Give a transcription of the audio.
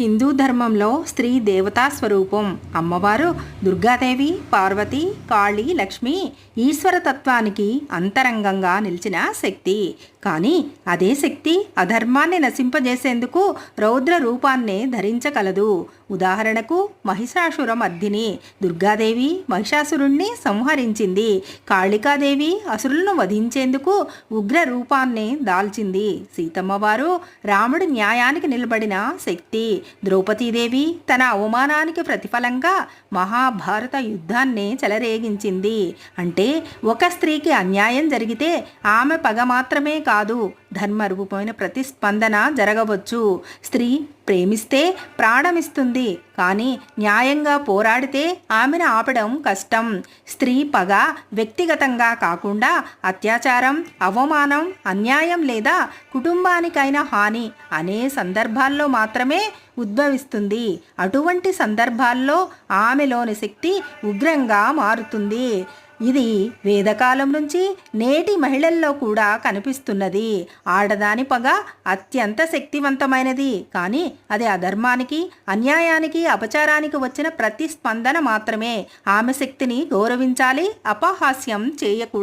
హిందూ ధర్మంలో స్త్రీ దేవతా స్వరూపం. అమ్మవారు దుర్గాదేవి పార్వతి కాళీ లక్ష్మి ఈశ్వర తత్వానికి అంతరంగంగా నిలిచిన శక్తి. కానీ అదే శక్తి అధర్మాన్ని నశింపజేసేందుకు రౌద్ర రూపాన్నే ధరించగలదు. ఉదాహరణకు మహిషాసుర మర్దిని దుర్గాదేవి మహిషాసురుణ్ణి సంహరించింది. కాళికాదేవి అసురులను వధించేందుకు ఉగ్ర రూపాన్ని దాల్చింది. సీతమ్మవారు రాముడి న్యాయానికి నిలబడిన శక్తి. ద్రౌపదీదేవి తన అవమానానికి ప్రతిఫలంగా మహాభారత యుద్ధాన్ని చెలరేగించింది. అంటే ఒక స్త్రీకి అన్యాయం జరిగితే ఆమె పగ మాత్రమే కాదు ధర్మరూపమైన ప్రతిస్పందన జరగవచ్చు. స్త్రీ ప్రేమిస్తే ప్రాణమిస్తుంది కానీ న్యాయంగా పోరాడితే ఆమెను ఆపడం కష్టం. స్త్రీ పగ వ్యక్తిగతంగా కాకుండా అత్యాచారం అవమానం అన్యాయం లేదా కుటుంబానికైన హాని అనే సందర్భాల్లో మాత్రమే ఉద్భవిస్తుంది. అటువంటి సందర్భాల్లో ఆమెలోని శక్తి ఉగ్రంగా మారుతుంది. ఇది వేదకాలం నుంచి నేటి మహిళల్లో కూడా కనిపిస్తున్నది. ఆడదాని పగ అత్యంత శక్తివంతమైనది. కానీ అది అధర్మానికి అన్యాయానికి అపచారానికి వచ్చిన ప్రతిస్పందన మాత్రమే. ఆమె శక్తిని గౌరవించాలి అపహాస్యం చేయకూడదు.